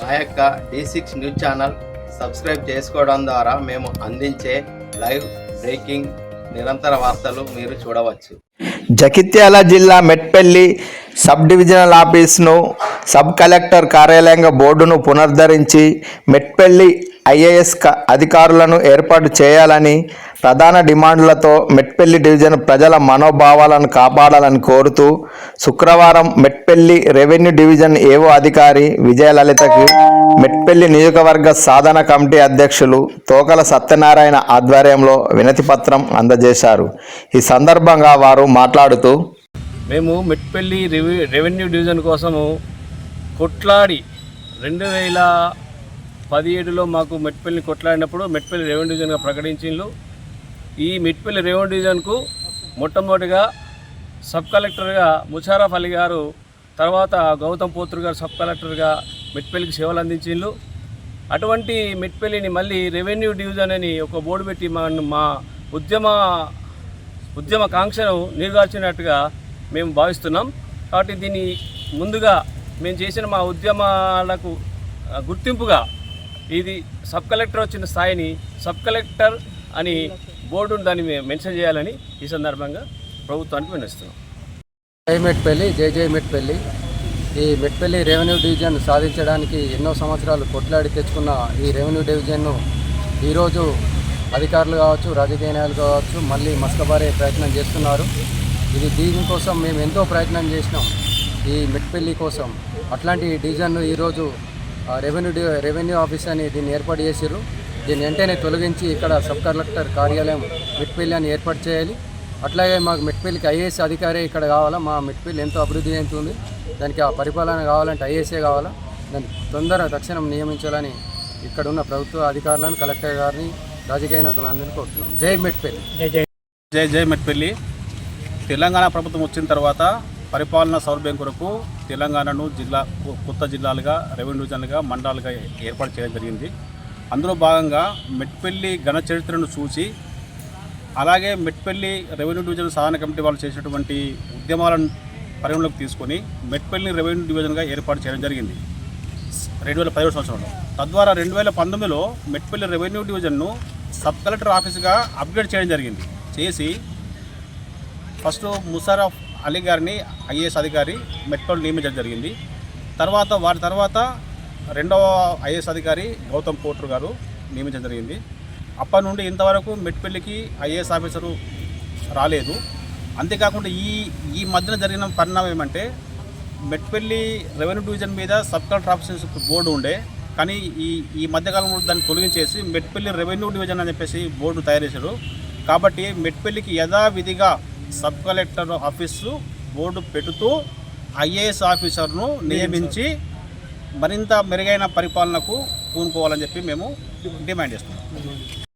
మా యొక్క D six news channel subscribe చేసుకోవడం ద్వారా మేము అందించే లైవ్ బ్రేకింగ్ నిరంతర వార్తలు మీరు చూడవచ్చు. జగిత్యాల జిల్లా మెట్పల్లి సబ్ డివిజనల్ ఆఫీస్ను సబ్ కలెక్టర్ కార్యాలయంగా బోర్డును పునరుద్ధరించి మెట్పల్లి ఐఏఎస్ క- అధికారులను ఏర్పాటు చేయాలని ప్రధాన డిమాండ్లతో మెట్పల్లి డివిజన్ ప్రజల మనోభావాలను కాపాడాలని కోరుతూ శుక్రవారం మెట్పల్లి రెవెన్యూ డివిజన్ ఏవో అధికారి విజయలలితకి మెట్పల్లి నియోజకవర్గ సాధన కమిటీ అధ్యక్షులు తోకల సత్యనారాయణ ఆధ్వర్యంలో వినతిపత్రం అందజేశారు. ఈ సందర్భంగా వారు మాట్లాడుతూ మేము మెట్పల్లి రెవెన్యూ డివిజన్ కోసము కొట్లాడి రెండు వేల పదిహేడులో మాకు మెట్పల్లిని కొట్లాడినప్పుడు మెట్పల్లి రెవెన్యూ డివిజన్గా ప్రకటించిండ్రు. ఈ మెట్పల్లి రెవెన్యూ డివిజన్కు మొట్టమొదటిగా సబ్ కలెక్టర్గా ముషారఫ్ అలీ గారు తర్వాత గౌతమ్ పోత్రు గారు సబ్ కలెక్టర్గా మెట్పల్లికి సేవలు అందించిండ్రు. అటువంటి మెట్పల్లిని మళ్ళీ రెవెన్యూ డివిజన్ అని ఒక బోర్డు పెట్టి మా మా ఉద్యమ ఉద్యమ కాంక్షను నీరుగార్చినట్టుగా మేము భావిస్తున్నాం. కాబట్టి దీన్ని ముందుగా మేము చేసిన మా ఉద్యమాలకు గుర్తింపుగా ఇది సబ్ కలెక్టర్ వచ్చిన స్థాయిని సబ్ కలెక్టర్ అని బోర్డు దాన్ని మేము మెన్షన్ చేయాలని ఈ సందర్భంగా ప్రభుత్వానికి వినిస్తున్నాం జై మెట్పల్లి జై జై మెట్పల్లి. ఈ మెట్పల్లి రెవెన్యూ డివిజన్ సాధించడానికి ఎన్నో సంవత్సరాలు కొట్లాడి తెచ్చుకున్న ఈ రెవెన్యూ డివిజన్ను ఈరోజు అధికారులు కావచ్చు రాజకీయ నాయకులు కావచ్చు మళ్ళీ మస్కబారే ప్రయత్నం చేస్తున్నారు. ఇది దీనికోసం మేము ఎంతో ప్రయత్నం చేసినాం. ఈ మెట్పల్లి కోసం అట్లాంటి డివిజన్ను ఈరోజు రెవెన్యూ రెవెన్యూ ఆఫీస్ అని దీన్ని ఏర్పాటు చేశారు దీన్ని వెంటనే తొలగించి ఇక్కడ సబ్ కలెక్టర్ కార్యాలయం మెట్పల్లి అని ఏర్పాటు చేయాలి. అట్లాగే మాకు మెట్పల్లికి ఐఏఎస్ అధికారే ఇక్కడ కావాలా మా మెట్పల్లి ఎంతో అభివృద్ధి చెందుతుంది. దానికి ఆ పరిపాలన కావాలంటే ఐఏఎస్ఏ కావాలా. దాన్ని తొందర తక్షణం నియమించాలని ఇక్కడ ఉన్న ప్రభుత్వ అధికారులను కలెక్టర్ గారిని రాజకీయ నాయకులందరినీ కోరుతున్నాం. జై మెట్పల్లి. జై జై మెట్పల్లి. తెలంగాణ ప్రభుత్వం వచ్చిన తర్వాత పరిపాలనా సౌలభ్యం కొరకు తెలంగాణను జిల్లా కొత్త జిల్లాలుగా రెవెన్యూ డివిజన్లుగా మండలాలుగా ఏర్పాటు చేయడం జరిగింది. అందులో భాగంగా మెట్పల్లి ఘన చరిత్రను చూసి అలాగే మెట్పల్లి రెవెన్యూ డివిజన్ సాధన కమిటీ వాళ్ళు చేసినటువంటి ఉద్యమాలను పరిగణలోకి తీసుకొని మెట్పల్లి రెవెన్యూ డివిజన్గా ఏర్పాటు చేయడం జరిగింది. రెండు వేల పదిహేడు సంవత్సరంలో. తద్వారా రెండు వేల పంతొమ్మిదిలో మెట్పల్లి రెవెన్యూ డివిజన్ను సబ్ కలెక్టర్ ఆఫీస్గా అప్గ్రేడ్ చేయడం జరిగింది. చేసి ఫస్ట్ ముసారఫ్ అలీ గారిని ఐఏఎస్ అధికారి మెట్రోలు నియమించడం జరిగింది. తర్వాత వారి తర్వాత రెండవ ఐఏఎస్ అధికారి గౌతమ్ పోట్రు గారు నియమించడం జరిగింది. అప్పటి నుండి ఇంతవరకు మెట్పల్లికి ఐఏఎస్ ఆఫీసరు రాలేదు. అంతేకాకుండా ఈ ఈ మధ్యన జరిగిన పరిణామం ఏమంటే మెట్పల్లి రెవెన్యూ డివిజన్ మీద సబ్ కలెక్టర్ ఆఫీసర్స్ బోర్డు ఉండే కానీ ఈ ఈ మధ్యకాలంలో దాన్ని తొలగించేసి మెట్పల్లి రెవెన్యూ డివిజన్ అని చెప్పేసి బోర్డు తయారు చేశారు. కాబట్టి మెట్పల్లికి యథావిధిగా సబ్ కలెక్టర్ ఆఫీసు బోర్డు పెడుతూ ఐఏఎస్ ఆఫీసర్ను నియమించి మరింత మెరుగైన పరిపాలనకు పూనుకోవాలని చెప్పి మేము డిమాండ్ చేస్తున్నాం.